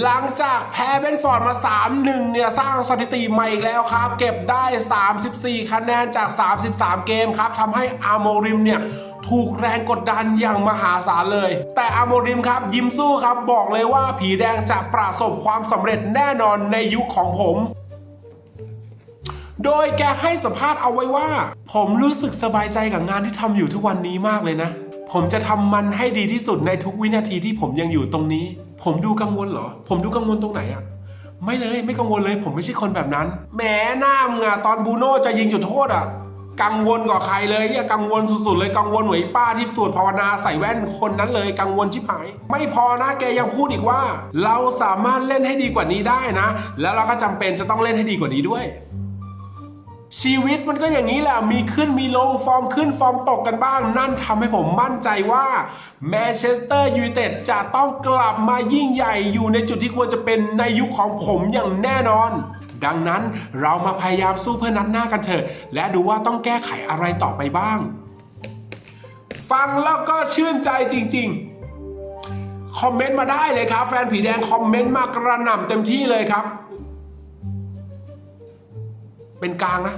หลังจากแพ้เบนฟอร์ดมา 3-1 เนี่ย สร้างสถิติใหม่อีกแล้วครับ เก็บได้ 34 คะแนนจาก 33 เกมครับทำให้อาโมริมเนี่ยถูกแรงกดดันอย่างมหาศาลเลย แต่อาโมริมครับ ยิ้มสู้ครับ บอกเลยว่าผีแดงจะประสบความสำเร็จแน่นอนในยุคของผม โดยแกให้สัมภาษณ์เอาไว้ว่า ผมรู้สึกสบายใจกับงานที่ทำอยู่ทุกวันนี้มากเลยนะ ผมจะทำมันให้ดีที่สุดในทุกวินาทีที่ผมยังอยู่ตรงนี้ ผมดูกังวลเหรอ ผมดูกังวลตรงไหนอะไม่เลยไม่กังวลเลย ผมไม่ใช่คนแบบนั้นแหมหน้ามึงอะตอนบูโน่จะยิงจุดโทษอะกังวลกว่าใครเลยเนี่ยกังวลสุดๆเลยกังวลหมือนไอ้ป้าที่สวดภาวนาใส่แว่นคนนั้นเลยกังวลชิบหาย ไม่พอนะแกยังพูดอีกว่า เราสามารถเล่นให้ดีกว่านี้ได้นะ แล้วเราก็จำเป็นจะต้องเล่นให้ดีกว่านี้ด้วย ชีวิตมันก็อย่างนี้แหละ มีขึ้นมีลง ฟอร์มขึ้นฟอร์มตกกันบ้าง นั่นทำให้ผมมั่นใจว่าแมนเชสเตอร์ยูไนเต็ดจะต้องกลับมายิ่งใหญ่อยู่ในจุดที่ควรจะเป็นในยุคของผมอย่างแน่นอน ดังนั้นเรามาพยายามสู้เพื่อนัดหน้ากันเถอะ และดูว่าต้องแก้ไขอะไรต่อไปบ้าง ฟังแล้วก็ชื่นใจจริง ๆคอมเมนต์มาได้เลยครับ แฟนผีแดงคอมเมนต์มากระหน่ำเต็มที่เลยครับ เป็นกลางนะ